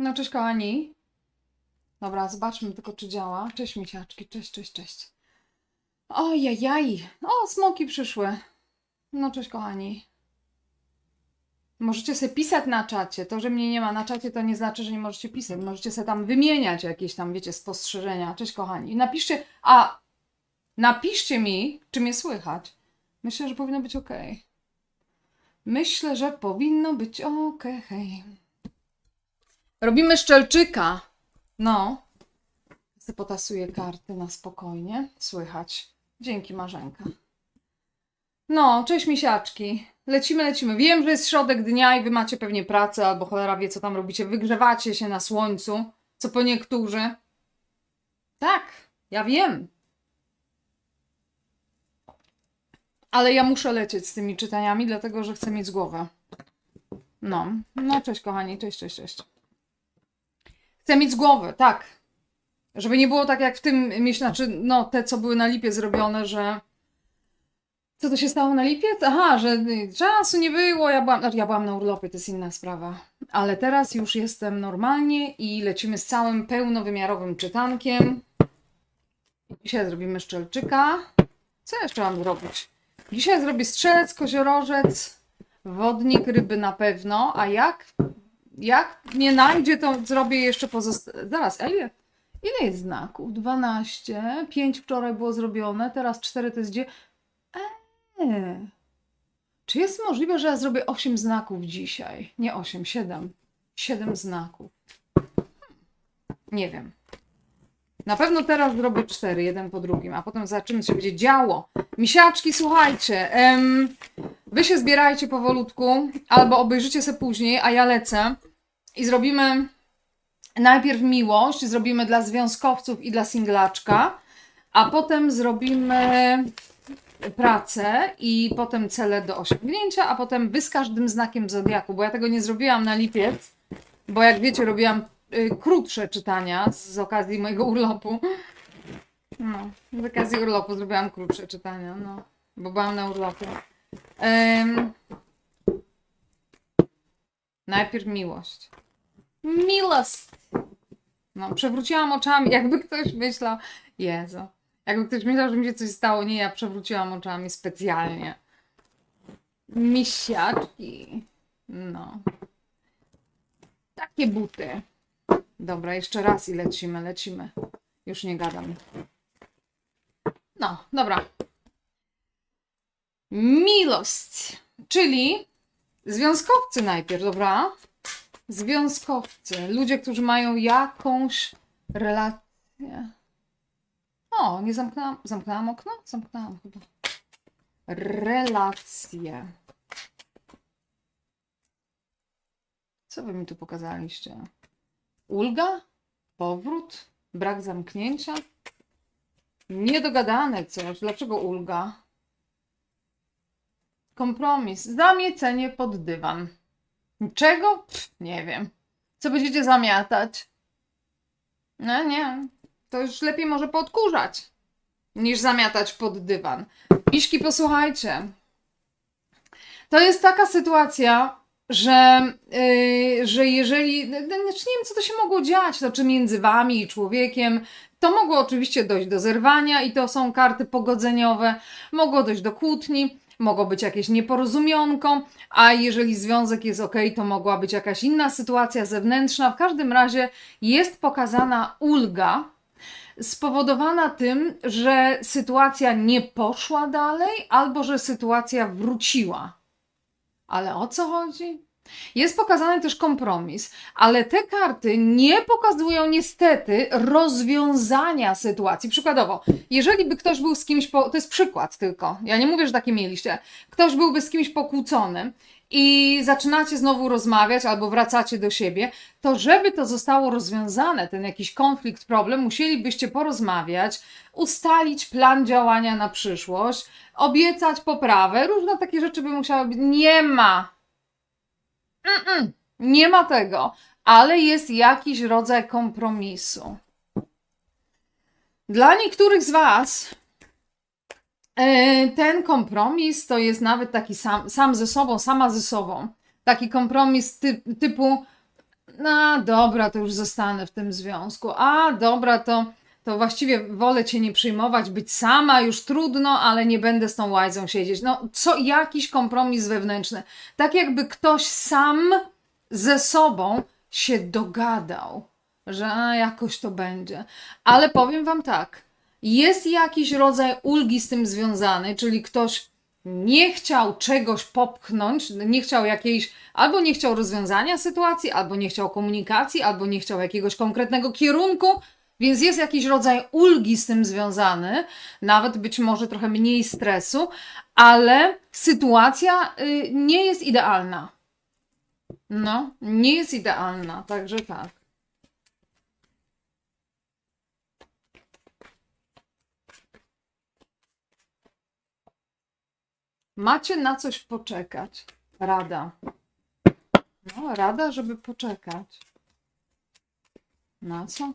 No cześć kochani. Dobra, zobaczmy tylko czy działa. Cześć misiaczki, cześć, cześć, cześć. Ojajaj. O, smoki przyszły. No cześć kochani. Możecie sobie pisać na czacie. To, że mnie nie ma na czacie, to nie znaczy, że nie możecie pisać. Możecie sobie tam wymieniać jakieś tam, wiecie, spostrzeżenia. Cześć kochani. Napiszcie, a napiszcie mi, czy mnie słychać. Myślę, że powinno być ok. Myślę, że powinno być ok. Robimy szczelczyka. No. Se potasuję karty na spokojnie. Słychać. Dzięki Marzenka. No, cześć misiaczki. Lecimy, lecimy. Wiem, że jest środek dnia i wy macie pewnie pracę, albo cholera wie, co tam robicie. Wygrzewacie się na słońcu, co po niektórzy. Tak, ja wiem. Ale ja muszę lecieć z tymi czytaniami, dlatego że chcę mieć głowę. No, no cześć kochani, cześć, cześć, cześć. Chcę mieć z głowy, tak. Żeby nie było tak jak w tym miesiącu, znaczy, no te co były na lipie zrobione, że co to się stało na lipie? Aha, że czasu nie było, ja byłam, znaczy ja byłam na urlopie, to jest inna sprawa. Ale teraz już jestem normalnie i lecimy z całym pełnowymiarowym czytankiem. Dzisiaj zrobimy szczelczyka. Co jeszcze mam zrobić? Dzisiaj zrobię strzelec, koziorożec, wodnik, ryby na pewno, a jak? Jak nie najdzie, to zrobię jeszcze pozostałe. Zaraz, a ile? Jest znaków? 12. 5 wczoraj było zrobione, teraz 4 to jest gdzie? Eee. Czy jest możliwe, że ja zrobię 8 znaków dzisiaj? Nie 8, 7. 7 znaków. Nie wiem. Na pewno teraz zrobię 4, jeden po drugim, a potem zobaczymy, co się będzie działo. Misiaczki, słuchajcie. wy się zbierajcie powolutku, albo obejrzycie se później, a ja lecę i zrobimy najpierw miłość, zrobimy dla związkowców i dla singlaczka, a potem zrobimy pracę i potem cele do osiągnięcia, a potem wy z każdym znakiem zodiaku, bo ja tego nie zrobiłam na lipiec, bo jak wiecie, robiłam y, krótsze czytania z, z okazji mojego urlopu. No, z okazji urlopu zrobiłam krótsze czytania, no, bo byłam na urlopie. Em, najpierw miłość. Miłość! No, przewróciłam oczami, jakby ktoś myślał, Jezu, jakby ktoś myślał, że mi się coś stało. Nie, ja przewróciłam oczami specjalnie. Misiaczki. No. Takie buty. Dobra, jeszcze raz i lecimy, lecimy. Już nie gadam. No, dobra. Miłość, czyli związkowcy najpierw, dobra? Związkowcy, ludzie, którzy mają jakąś relację. O, nie zamknęłam. Zamknęłam okno? Zamknęłam chyba. Relacje. Co wy mi tu pokazaliście? Ulga? Powrót? Brak zamknięcia? Niedogadane coś. Dlaczego ulga? Kompromis. Zamiecenie pod dywan. Czego? Pff, nie wiem. Co będziecie zamiatać? No nie. To już lepiej może podkurzać, niż zamiatać pod dywan. Miszki, posłuchajcie. To jest taka sytuacja, że, yy, że jeżeli. no, Znaczy nie wiem, co to się mogło dziać, to czy między wami i człowiekiem. To mogło oczywiście dojść do zerwania, i to są karty pogodzeniowe. Mogło dojść do kłótni, mogło być jakieś nieporozumionko, a jeżeli związek jest ok, to mogła być jakaś inna sytuacja zewnętrzna. W każdym razie jest pokazana ulga, spowodowana tym, że sytuacja nie poszła dalej, albo że sytuacja wróciła. Ale o co chodzi? Jest pokazany też kompromis, ale te karty nie pokazują niestety rozwiązania sytuacji. Przykładowo, jeżeli by ktoś był z kimś, po... to jest przykład tylko, ja nie mówię, że takie mieliście, ktoś byłby z kimś pokłócony i zaczynacie znowu rozmawiać albo wracacie do siebie, to żeby to zostało rozwiązane, ten jakiś konflikt, problem, musielibyście porozmawiać, ustalić plan działania na przyszłość, obiecać poprawę, różne takie rzeczy by musiały być. Nie ma. Mm-mm, nie ma tego, ale jest jakiś rodzaj kompromisu. Dla niektórych z Was e, ten kompromis to jest nawet taki sam, sam ze sobą, sama ze sobą. Taki kompromis ty, typu a dobra, to już zostanę w tym związku, a dobra, to, to właściwie wolę cię nie przyjmować, być sama, już trudno, ale nie będę z tą łajzą siedzieć. No, co, jakiś kompromis wewnętrzny. Tak jakby ktoś sam ze sobą się dogadał, że a, jakoś to będzie. Ale powiem wam tak, jest jakiś rodzaj ulgi z tym związany, czyli ktoś nie chciał czegoś popchnąć, nie chciał jakiejś, albo nie chciał rozwiązania sytuacji, albo nie chciał komunikacji, albo nie chciał jakiegoś konkretnego kierunku, więc jest jakiś rodzaj ulgi z tym związany, nawet być może trochę mniej stresu, ale sytuacja y, nie jest idealna. No, nie jest idealna, także tak. Macie na coś poczekać. Rada. No, rada, żeby poczekać. Na co?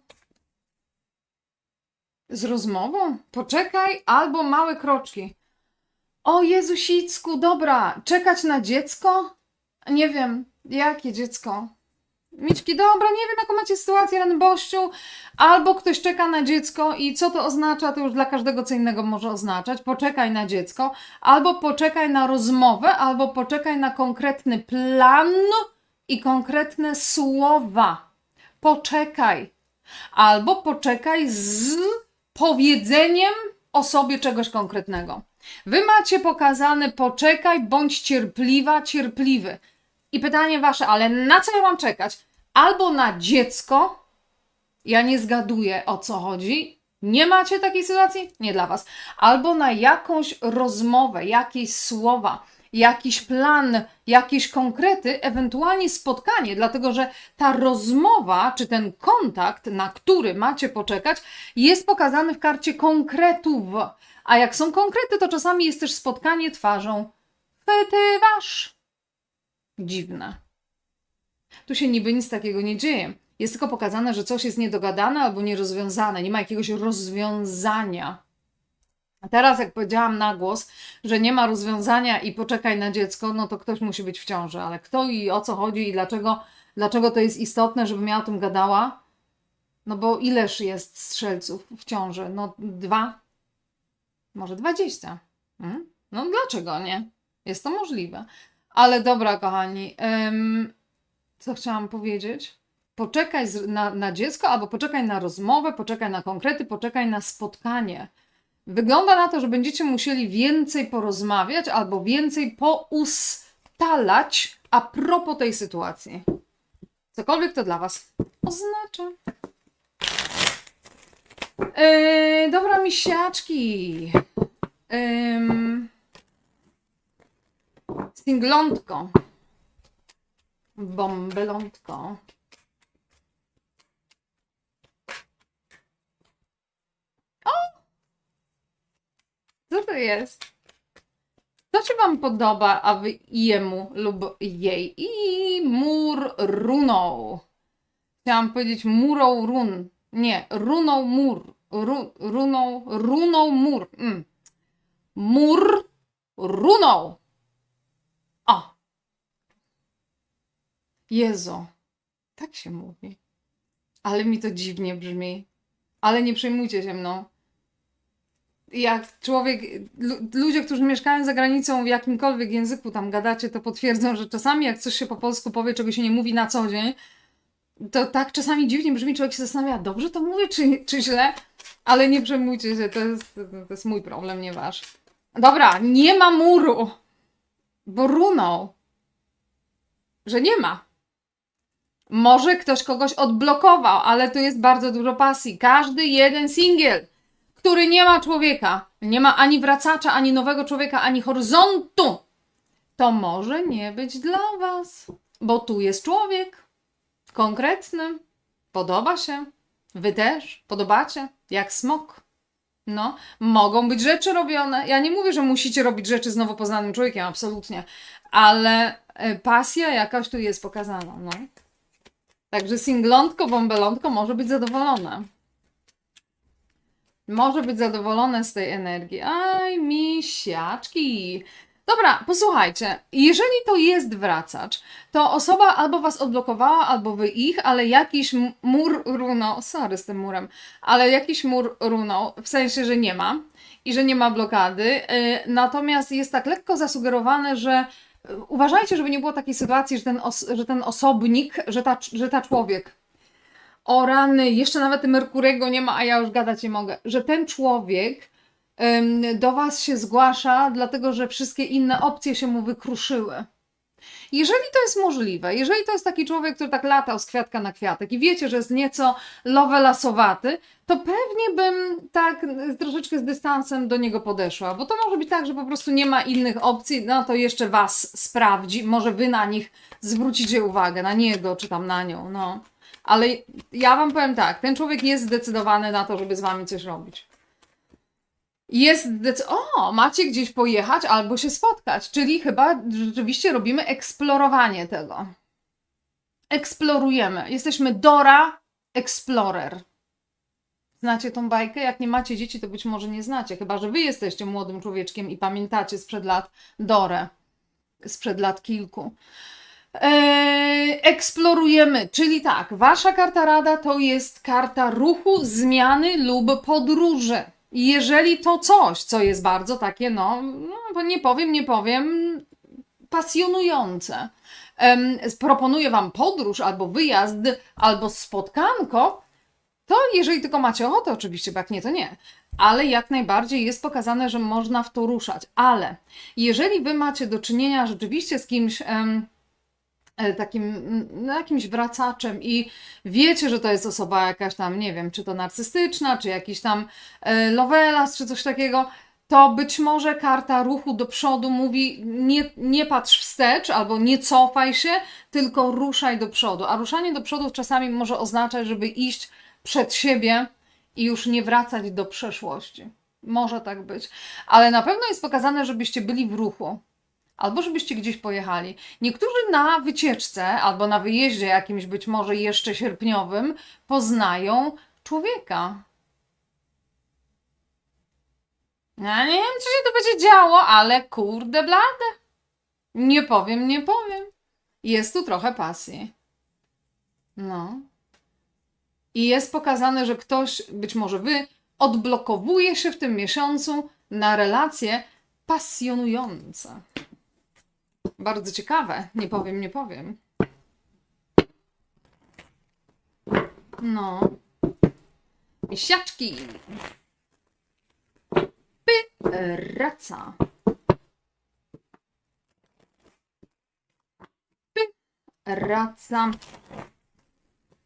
Z rozmową? Poczekaj albo małe kroczki. O Jezusicku, dobra, czekać na dziecko? Nie wiem, jakie dziecko? Miczki, dobra, nie wiem jaką macie sytuację, Rany Bościu. Albo ktoś czeka na dziecko i co to oznacza, to już dla każdego co innego może oznaczać. Poczekaj na dziecko, albo poczekaj na rozmowę, albo poczekaj na konkretny plan i konkretne słowa. Poczekaj. Albo poczekaj z powiedzeniem o sobie czegoś konkretnego. Wy macie pokazane poczekaj, bądź cierpliwa, cierpliwy. I pytanie wasze, ale na co ja mam czekać? Albo na dziecko, ja nie zgaduję o co chodzi. Nie macie takiej sytuacji? Nie dla was. Albo na jakąś rozmowę, jakieś słowa, jakiś plan, jakieś konkrety, ewentualnie spotkanie, dlatego że ta rozmowa czy ten kontakt, na który macie poczekać, jest pokazany w karcie konkretów. A jak są konkrety, to czasami jest też spotkanie twarzą. Pytywasz. Dziwne. Tu się niby nic takiego nie dzieje. Jest tylko pokazane, że coś jest niedogadane albo nierozwiązane. Nie ma jakiegoś rozwiązania. Teraz, jak powiedziałam na głos, że nie ma rozwiązania i poczekaj na dziecko, no to ktoś musi być w ciąży. Ale kto i o co chodzi i dlaczego, dlaczego to jest istotne, żebym ja o tym gadała? No bo ileż jest strzelców w ciąży? No dwa? Może dwadzieścia. Hmm? No dlaczego nie? Jest to możliwe. Ale dobra, kochani. em, co chciałam powiedzieć? Poczekaj na, na dziecko, albo poczekaj na rozmowę, poczekaj na konkrety, poczekaj na spotkanie. Wygląda na to, że będziecie musieli więcej porozmawiać albo więcej poustalać a propos tej sytuacji. Cokolwiek to dla Was oznacza. Yy, dobra, misiaczki. Ym, singlątko. Bombelątko. Co to jest? Co się Wam podoba, a Wy jemu lub jej? I mur runą. Chciałam powiedzieć murą run. Nie, runą mur. Ru, runą, runą mur. Mm. Mur runą. O. Jezu. Tak się mówi. Ale mi to dziwnie brzmi. Ale nie przejmujcie się mną jak człowiek, lu- ludzie, którzy mieszkają za granicą w jakimkolwiek języku tam gadacie, to potwierdzą, że czasami jak coś się po polsku powie, czego się nie mówi na co dzień, to tak czasami dziwnie brzmi, człowiek się zastanawia, dobrze to mówię, czy, czy źle? Ale nie przejmujcie się, to jest, to jest mój problem, nie wasz. Dobra, nie ma muru, bo runął, że nie ma. Może ktoś kogoś odblokował, ale tu jest bardzo dużo pasji. Każdy jeden singiel który nie ma człowieka, nie ma ani wracacza, ani nowego człowieka, ani horyzontu, to może nie być dla Was, bo tu jest człowiek konkretny, podoba się, Wy też podobacie, jak smok. No, mogą być rzeczy robione. Ja nie mówię, że musicie robić rzeczy z nowo poznanym człowiekiem, absolutnie, ale e, pasja jakaś tu jest pokazana. No. Także singlątko, bąbelątko może być zadowolone może być zadowolone z tej energii. Aj, misiaczki. Dobra, posłuchajcie. Jeżeli to jest wracacz, to osoba albo was odblokowała, albo wy ich, ale jakiś mur runął. Sorry z tym murem, ale jakiś mur runął, w sensie, że nie ma i że nie ma blokady. Yy, natomiast jest tak lekko zasugerowane, że yy, uważajcie, żeby nie było takiej sytuacji, że ten, że ten osobnik, że ta, że ta człowiek. O rany, jeszcze nawet Merkurego nie ma, a ja już gadać nie mogę, że ten człowiek em, do Was się zgłasza, dlatego że wszystkie inne opcje się mu wykruszyły. Jeżeli to jest możliwe, jeżeli to jest taki człowiek, który tak latał z kwiatka na kwiatek i wiecie, że jest nieco lowelasowaty, to pewnie bym tak troszeczkę z dystansem do niego podeszła, bo to może być tak, że po prostu nie ma innych opcji, no to jeszcze Was sprawdzi, może Wy na nich zwrócicie uwagę, na niego czy tam na nią, no. Ale ja Wam powiem tak, ten człowiek jest zdecydowany na to, żeby z Wami coś robić. Jest o, macie gdzieś pojechać albo się spotkać, czyli chyba rzeczywiście robimy eksplorowanie tego. Eksplorujemy. Jesteśmy Dora Explorer. Znacie tą bajkę? Jak nie macie dzieci, to być może nie znacie, chyba że wy jesteście młodym człowieczkiem i pamiętacie sprzed lat Dorę. Sprzed lat kilku. Eee, eksplorujemy, czyli tak, wasza karta rada to jest karta ruchu, zmiany lub podróży. Jeżeli to coś, co jest bardzo takie, no, no nie powiem, nie powiem, pasjonujące, em, proponuje wam podróż albo wyjazd, albo spotkanko, to jeżeli tylko macie ochotę, oczywiście, bo jak nie, to nie. Ale jak najbardziej jest pokazane, że można w to ruszać. Ale jeżeli wy macie do czynienia rzeczywiście z kimś. Takim mm, no, jakimś wracaczem i wiecie, że to jest osoba jakaś tam, nie wiem, czy to narcystyczna, czy jakiś tam e, lovelas, czy coś takiego, to być może karta ruchu do przodu mówi nie, nie patrz wstecz albo nie cofaj się, tylko ruszaj do przodu. A ruszanie do przodu czasami może oznaczać, żeby iść przed siebie i już nie wracać do przeszłości. Może tak być. Ale na pewno jest pokazane, żebyście byli w ruchu albo żebyście gdzieś pojechali. Niektórzy na wycieczce albo na wyjeździe jakimś być może jeszcze sierpniowym poznają człowieka. Ja nie wiem, co się tu będzie działo, ale kurde blade. Nie powiem, nie powiem. Jest tu trochę pasji. No. I jest pokazane, że ktoś, być może wy, odblokowuje się w tym miesiącu na relacje pasjonujące. Bardzo ciekawe. Nie powiem, nie powiem. No. Misiaczki. Pyraca. Pyraca.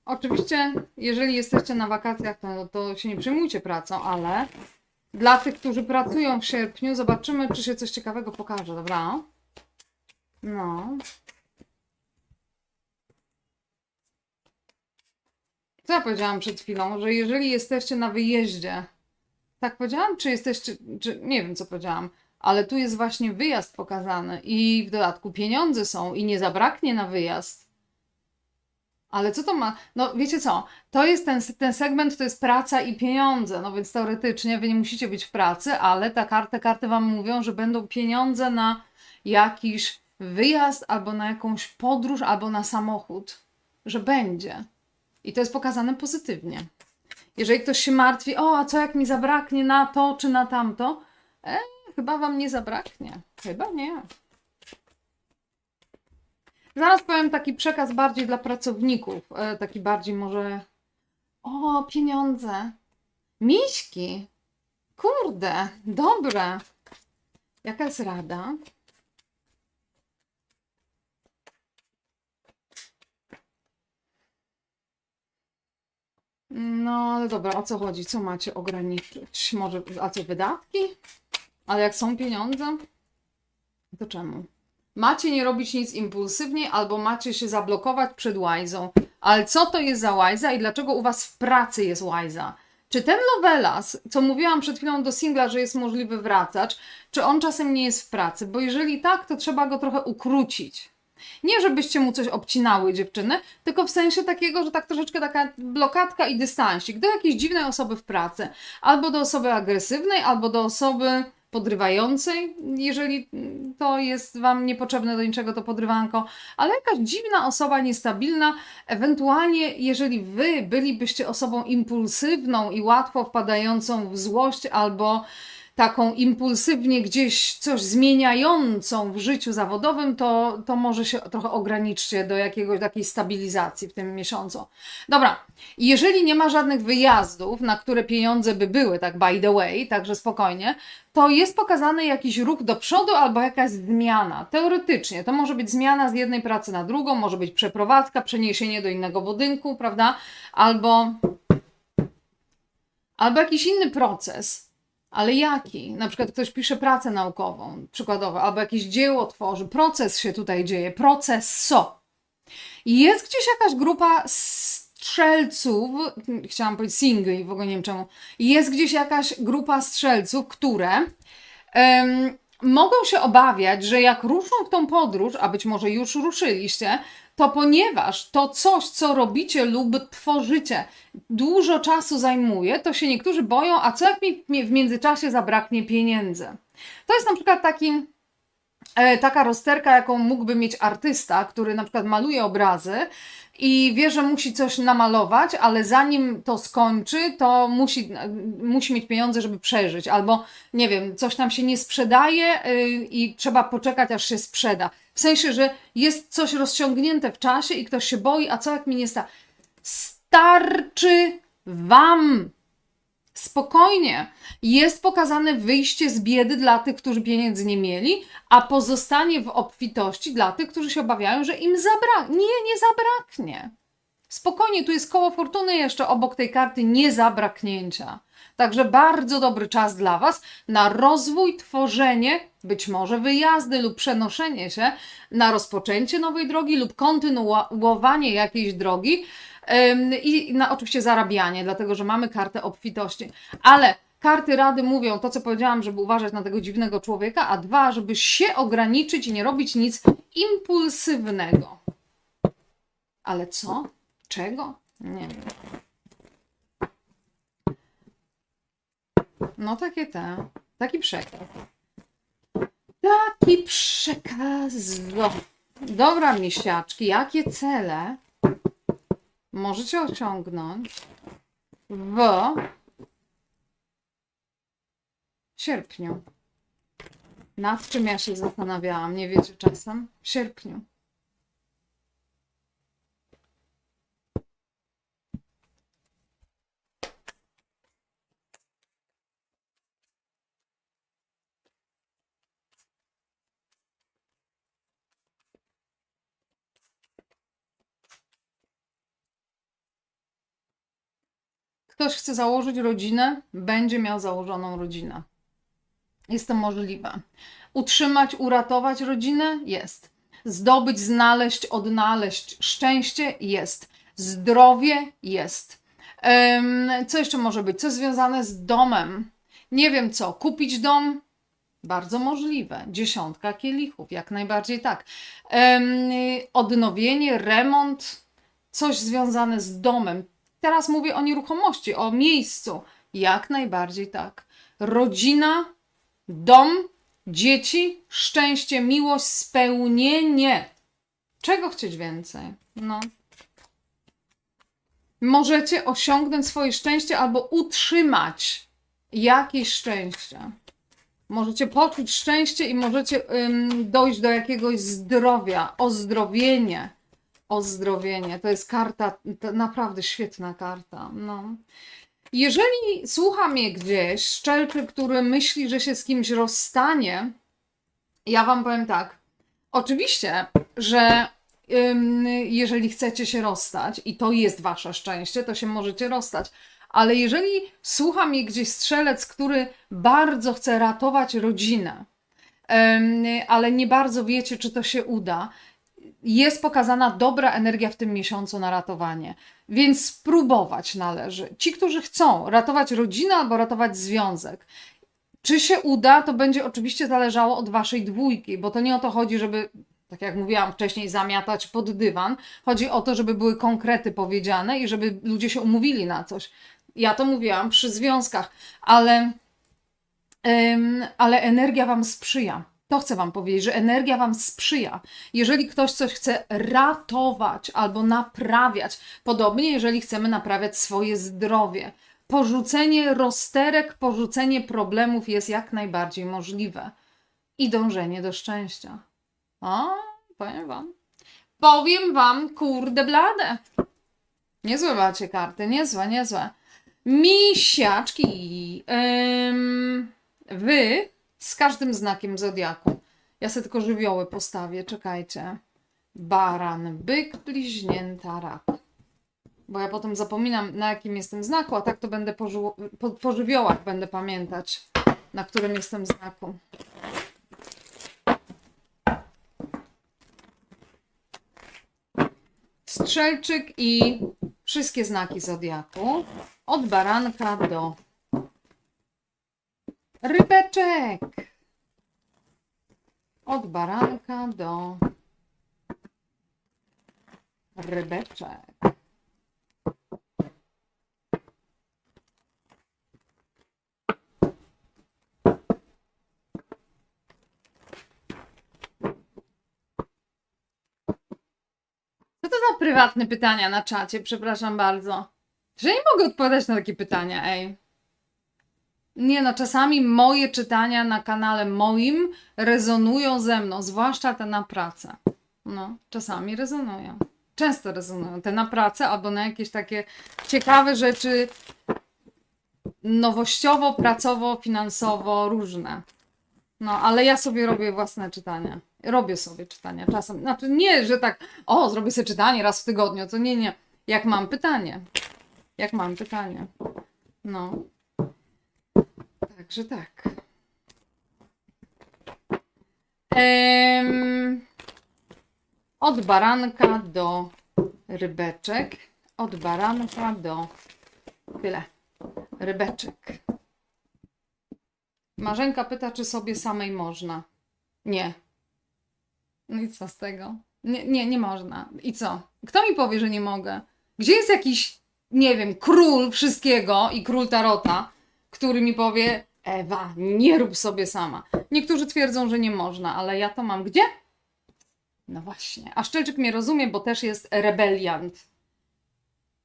Oczywiście, jeżeli jesteście na wakacjach, to, to się nie przejmujcie pracą, ale dla tych, którzy pracują w sierpniu, zobaczymy, czy się coś ciekawego pokaże, dobra? No. Co ja powiedziałam przed chwilą? Że jeżeli jesteście na wyjeździe, tak powiedziałam? Czy jesteście, czy nie wiem co powiedziałam, ale tu jest właśnie wyjazd pokazany i w dodatku pieniądze są i nie zabraknie na wyjazd. Ale co to ma? No wiecie co? To jest ten, ten segment, to jest praca i pieniądze. No więc teoretycznie wy nie musicie być w pracy, ale ta karty, karty wam mówią, że będą pieniądze na jakiś wyjazd, albo na jakąś podróż, albo na samochód. Że będzie. I to jest pokazane pozytywnie. Jeżeli ktoś się martwi, o, a co jak mi zabraknie na to czy na tamto, e, chyba wam nie zabraknie. Chyba nie. Zaraz powiem taki przekaz bardziej dla pracowników. E, taki bardziej może. O, pieniądze. Miśki. Kurde, dobre. Jaka jest rada? No, ale dobra, o co chodzi? Co macie ograniczyć? Może, a co, wydatki? Ale jak są pieniądze, to czemu? Macie nie robić nic impulsywnie, albo macie się zablokować przed łajzą. Ale co to jest za łajza i dlaczego u Was w pracy jest łajza? Czy ten Lovelas, co mówiłam przed chwilą do singla, że jest możliwy wracacz, czy on czasem nie jest w pracy? Bo jeżeli tak, to trzeba go trochę ukrócić. Nie, żebyście mu coś obcinały, dziewczyny, tylko w sensie takiego, że tak troszeczkę taka blokadka i dystansik do jakiejś dziwnej osoby w pracy. Albo do osoby agresywnej, albo do osoby podrywającej, jeżeli to jest Wam niepotrzebne do niczego to podrywanko, ale jakaś dziwna osoba, niestabilna, ewentualnie jeżeli Wy bylibyście osobą impulsywną i łatwo wpadającą w złość albo taką impulsywnie gdzieś coś zmieniającą w życiu zawodowym, to, to może się trochę ograniczcie do jakiegoś takiej stabilizacji w tym miesiącu. Dobra, jeżeli nie ma żadnych wyjazdów, na które pieniądze by były, tak by the way, także spokojnie, to jest pokazany jakiś ruch do przodu albo jakaś zmiana. Teoretycznie to może być zmiana z jednej pracy na drugą, może być przeprowadzka, przeniesienie do innego budynku, prawda? Albo, albo jakiś inny proces. Ale jaki? Na przykład ktoś pisze pracę naukową, przykładowo, albo jakieś dzieło tworzy, proces się tutaj dzieje, proces so. I jest gdzieś jakaś grupa strzelców, chciałam powiedzieć singli, w ogóle nie wiem czemu, jest gdzieś jakaś grupa strzelców, które em, mogą się obawiać, że jak ruszą w tą podróż, a być może już ruszyliście, to ponieważ to coś, co robicie lub tworzycie, dużo czasu zajmuje, to się niektórzy boją, a co jak mi w międzyczasie zabraknie pieniędzy? To jest na przykład taki, e, taka rozterka, jaką mógłby mieć artysta, który na przykład maluje obrazy i wie, że musi coś namalować, ale zanim to skończy, to musi, musi mieć pieniądze, żeby przeżyć, albo nie wiem, coś tam się nie sprzedaje y, i trzeba poczekać, aż się sprzeda. W sensie, że jest coś rozciągnięte w czasie i ktoś się boi, a co jak mi nie sta. Starczy wam. Spokojnie. Jest pokazane wyjście z biedy dla tych, którzy pieniędzy nie mieli, a pozostanie w obfitości dla tych, którzy się obawiają, że im zabraknie. Nie, nie zabraknie. Spokojnie, tu jest koło fortuny jeszcze obok tej karty niezabraknięcia. Także bardzo dobry czas dla Was na rozwój, tworzenie, być może wyjazdy lub przenoszenie się na rozpoczęcie nowej drogi lub kontynuowanie jakiejś drogi i na oczywiście zarabianie, dlatego że mamy kartę obfitości. Ale karty rady mówią to, co powiedziałam, żeby uważać na tego dziwnego człowieka, a dwa, żeby się ograniczyć i nie robić nic impulsywnego. Ale co? Czego? Nie wiem. No takie te, taki przekaz. Taki przekaz. Dobra, misiaczki, jakie cele możecie osiągnąć w sierpniu? Nad czym ja się zastanawiałam, nie wiecie czasem? W sierpniu. Ktoś chce założyć rodzinę, będzie miał założoną rodzinę. Jest to możliwe. Utrzymać, uratować rodzinę? Jest. Zdobyć, znaleźć, odnaleźć szczęście? Jest. Zdrowie? Jest. Co jeszcze może być? Co związane z domem? Nie wiem co. Kupić dom? Bardzo możliwe. Dziesiątka kielichów, jak najbardziej tak. Odnowienie, remont, coś związane z domem. Teraz mówię o nieruchomości, o miejscu. Jak najbardziej tak. Rodzina, dom, dzieci, szczęście, miłość, spełnienie. Czego chcieć więcej? No. Możecie osiągnąć swoje szczęście albo utrzymać jakieś szczęście. Możecie poczuć szczęście i możecie ym, dojść do jakiegoś zdrowia, ozdrowienie ozdrowienie. To jest karta, to naprawdę świetna karta. No. Jeżeli słucha mnie gdzieś szczelczy, który myśli, że się z kimś rozstanie, ja wam powiem tak. Oczywiście, że jeżeli chcecie się rozstać i to jest wasze szczęście, to się możecie rozstać. Ale jeżeli słucha mnie gdzieś strzelec, który bardzo chce ratować rodzinę, ale nie bardzo wiecie, czy to się uda, jest pokazana dobra energia w tym miesiącu na ratowanie. Więc spróbować należy. Ci, którzy chcą ratować rodzinę albo ratować związek, czy się uda, to będzie oczywiście zależało od waszej dwójki, bo to nie o to chodzi, żeby, tak jak mówiłam wcześniej, zamiatać pod dywan. Chodzi o to, żeby były konkrety powiedziane i żeby ludzie się umówili na coś. Ja to mówiłam przy związkach, ale Em, ale energia Wam sprzyja. To chcę Wam powiedzieć, że energia Wam sprzyja. Jeżeli ktoś coś chce ratować albo naprawiać, podobnie jeżeli chcemy naprawiać swoje zdrowie, porzucenie rozterek, porzucenie problemów jest jak najbardziej możliwe. I dążenie do szczęścia. O, powiem Wam. Powiem Wam, kurde blade. Niezłe macie karty, niezłe, niezłe. Misiaczki. Ym, wy z każdym znakiem zodiaku. Ja sobie tylko żywioły postawię, czekajcie. Baran, byk, bliźnięta, rak. Bo ja potem zapominam, na jakim jestem znaku, a tak to będę po, po, po żywiołach będę pamiętać, na którym jestem znaku. Strzelczyk i wszystkie znaki zodiaku. Od baranka do rybeczek. Od baranka do rybeczek. Co to za prywatne pytania na czacie? Przepraszam bardzo. Że nie mogę odpowiadać na takie pytania, ej. Nie no, czasami moje czytania na kanale moim rezonują ze mną, zwłaszcza te na pracę. No, czasami rezonują. Często rezonują. Te na pracę albo na jakieś takie ciekawe rzeczy nowościowo, pracowo, finansowo, różne. No, ale ja sobie robię własne czytania. Robię sobie czytania czasem. Znaczy nie, że tak, o, zrobię sobie czytanie raz w tygodniu, to nie, nie. Jak mam pytanie. Jak mam pytanie. No. Także tak. Em, od baranka do rybeczek. Od baranka do tyle. Rybeczek. Marzenka pyta, czy sobie samej można. Nie. No i co z tego? Nie, nie, nie można. I co? Kto mi powie, że nie mogę? Gdzie jest jakiś, nie wiem, król wszystkiego i król tarota, który mi powie, Ewa, nie rób sobie sama. Niektórzy twierdzą, że nie można, ale ja to mam gdzie? No właśnie. A Szczelczyk mnie rozumie, bo też jest rebeliant.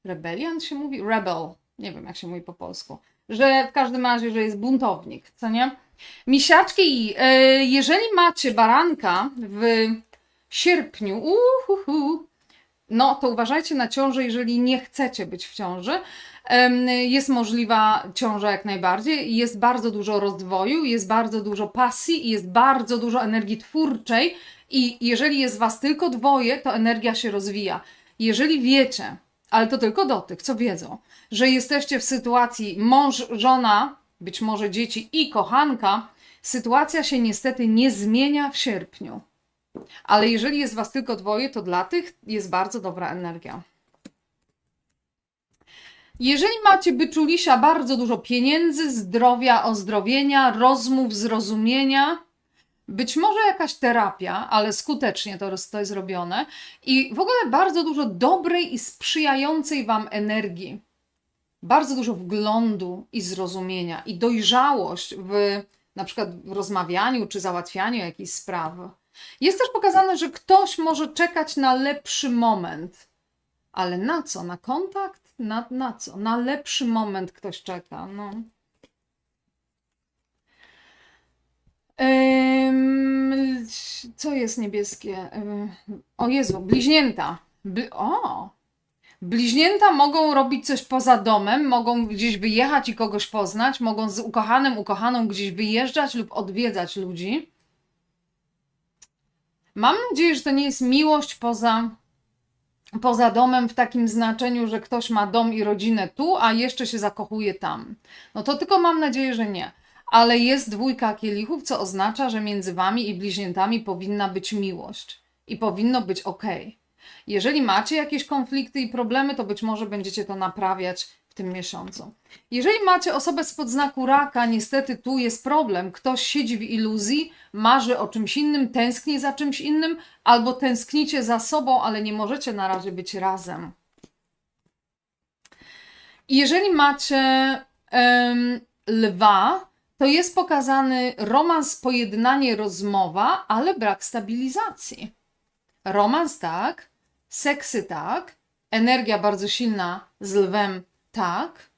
Rebeliant się mówi? Rebel. Nie wiem, jak się mówi po polsku. Że w każdym razie, że jest buntownik, co nie? Misiaczki, e, jeżeli macie baranka w sierpniu, uhuhu, no to uważajcie na ciążę, jeżeli nie chcecie być w ciąży. Jest możliwa ciąża jak najbardziej, jest bardzo dużo rozwoju, jest bardzo dużo pasji, i jest bardzo dużo energii twórczej i jeżeli jest was tylko dwoje, to energia się rozwija. Jeżeli wiecie, ale to tylko do tych, co wiedzą, że jesteście w sytuacji mąż, żona, być może dzieci i kochanka, sytuacja się niestety nie zmienia w sierpniu. Ale jeżeli jest was tylko dwoje, to dla tych jest bardzo dobra energia. Jeżeli macie byczulisia bardzo dużo pieniędzy, zdrowia, ozdrowienia, rozmów, zrozumienia, być może jakaś terapia, ale skutecznie to, to jest robione i w ogóle bardzo dużo dobrej i sprzyjającej Wam energii, bardzo dużo wglądu i zrozumienia i dojrzałość w na przykład w rozmawianiu czy załatwianiu jakichś spraw. Jest też pokazane, że ktoś może czekać na lepszy moment. Ale na co? Na kontakt? Na, na co? Na lepszy moment ktoś czeka. No. Ym, co jest niebieskie? Ym, o Jezu, bliźnięta. Bli- o! Bliźnięta mogą robić coś poza domem, mogą gdzieś wyjechać i kogoś poznać, mogą z ukochanym, ukochaną gdzieś wyjeżdżać lub odwiedzać ludzi. Mam nadzieję, że to nie jest miłość poza, poza domem w takim znaczeniu, że ktoś ma dom i rodzinę tu, a jeszcze się zakochuje tam. No to tylko mam nadzieję, że nie. Ale jest dwójka kielichów, co oznacza, że między wami i bliźniętami powinna być miłość i powinno być ok. Jeżeli macie jakieś konflikty i problemy, to być może będziecie to naprawiać tym miesiącu. Jeżeli macie osobę spod znaku raka, niestety tu jest problem. Ktoś siedzi w iluzji, marzy o czymś innym, tęskni za czymś innym, albo tęsknicie za sobą, ale nie możecie na razie być razem. I jeżeli macie em, lwa, to jest pokazany romans, pojednanie, rozmowa, ale brak stabilizacji. Romans tak, seksy tak, energia bardzo silna z lwem tak,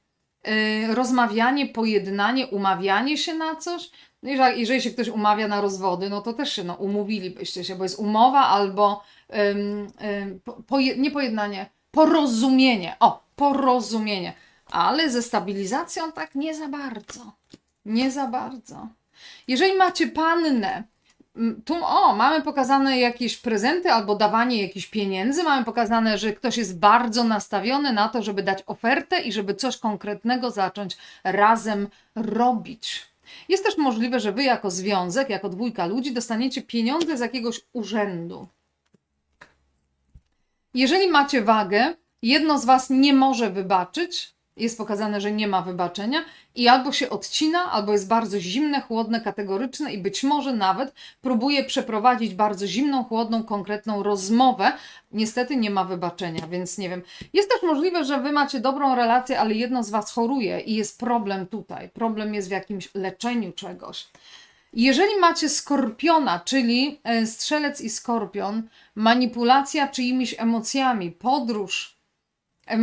yy, rozmawianie, pojednanie, umawianie się na coś. No Jeżeli, jeżeli się ktoś umawia na rozwody, no to też się no, umówilibyście się, bo jest umowa albo ym, ym, po, poje, nie pojednanie, porozumienie. O, porozumienie. Ale ze stabilizacją tak nie za bardzo. Nie za bardzo. Jeżeli macie pannę, tu o, mamy pokazane jakieś prezenty albo dawanie jakichś pieniędzy, mamy pokazane, że ktoś jest bardzo nastawiony na to, żeby dać ofertę i żeby coś konkretnego zacząć razem robić. Jest też możliwe, że wy jako związek, jako dwójka ludzi dostaniecie pieniądze z jakiegoś urzędu. Jeżeli macie wagę, jedno z was nie może wybaczyć, jest pokazane, że nie ma wybaczenia i albo się odcina, albo jest bardzo zimne, chłodne, kategoryczne i być może nawet próbuje przeprowadzić bardzo zimną, chłodną, konkretną rozmowę. Niestety nie ma wybaczenia, więc nie wiem. Jest też możliwe, że wy macie dobrą relację, ale jedno z was choruje i jest problem tutaj. Problem jest w jakimś leczeniu czegoś. Jeżeli macie skorpiona, czyli e, strzelec i skorpion, manipulacja czyimiś emocjami, podróż,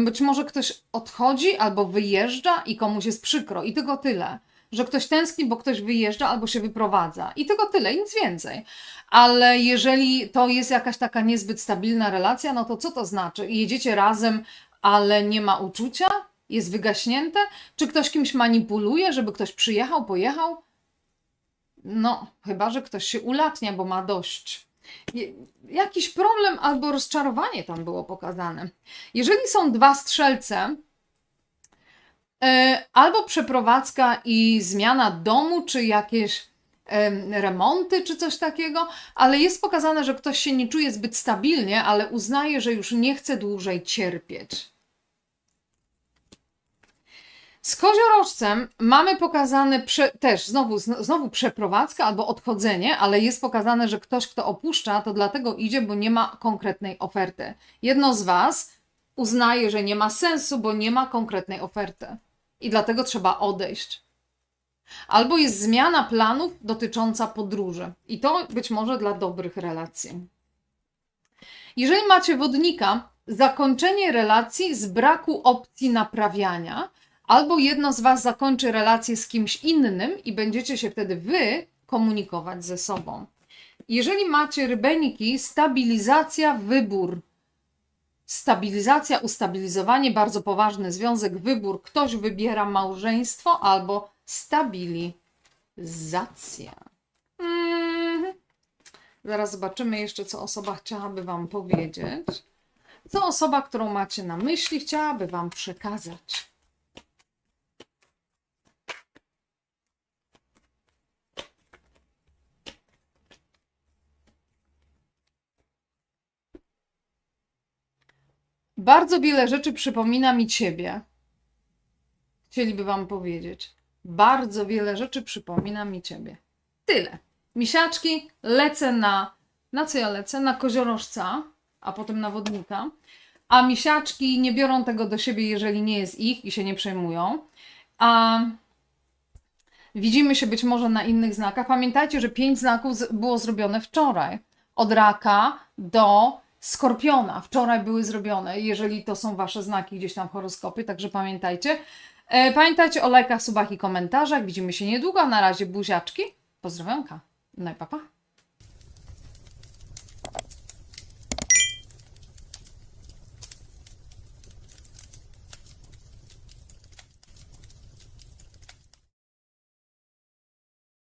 Być może ktoś odchodzi albo wyjeżdża i komuś jest przykro i tylko tyle. Że ktoś tęskni, bo ktoś wyjeżdża albo się wyprowadza. I tylko tyle, nic więcej. Ale jeżeli to jest jakaś taka niezbyt stabilna relacja, no to co to znaczy? Jedziecie razem, ale nie ma uczucia? Jest wygaśnięte? Czy ktoś kimś manipuluje, żeby ktoś przyjechał, pojechał? No, chyba, że ktoś się ulatnia, bo ma dość. Jakiś problem albo rozczarowanie tam było pokazane. Jeżeli są dwa strzelce, e, albo przeprowadzka i zmiana domu, czy jakieś em, remonty, czy coś takiego, ale jest pokazane, że ktoś się nie czuje zbyt stabilnie, ale uznaje, że już nie chce dłużej cierpieć. Z koziorożcem mamy pokazane prze, też znowu, zno- znowu albo odchodzenie, ale jest pokazane, że ktoś, kto opuszcza, to dlatego idzie, bo nie ma konkretnej oferty. Jedno z Was uznaje, że nie ma sensu, bo nie ma konkretnej oferty i dlatego trzeba odejść. Albo jest zmiana planów dotycząca podróży i to być może dla dobrych relacji. Jeżeli macie wodnika, zakończenie relacji z braku opcji naprawiania, albo jedno z Was zakończy relację z kimś innym i będziecie się wtedy Wy komunikować ze sobą. Jeżeli macie rybeniki, stabilizacja, wybór. Stabilizacja, ustabilizowanie, bardzo poważny związek, wybór. Ktoś wybiera małżeństwo albo stabilizacja. Mhm. Zaraz zobaczymy jeszcze, co osoba chciałaby Wam powiedzieć. Co osoba, którą macie na myśli, chciałaby Wam przekazać. Bardzo wiele rzeczy przypomina mi Ciebie. Chcieliby Wam powiedzieć. Bardzo wiele rzeczy przypomina mi Ciebie. Tyle. Misiaczki, lecę na. Na co ja lecę? Na koziorożca, a potem na wodnika. A misiaczki nie biorą tego do siebie, jeżeli nie jest ich i się nie przejmują. A widzimy się być może na innych znakach. Pamiętajcie, że pięć znaków było zrobione wczoraj. Od raka do skorpiona. Wczoraj były zrobione, jeżeli to są Wasze znaki gdzieś tam w horoskopie, także pamiętajcie. E, Pamiętajcie o lajkach, subach i komentarzach. Widzimy się niedługo. Na razie buziaczki. Pozdrowionka. No i papa. Pa.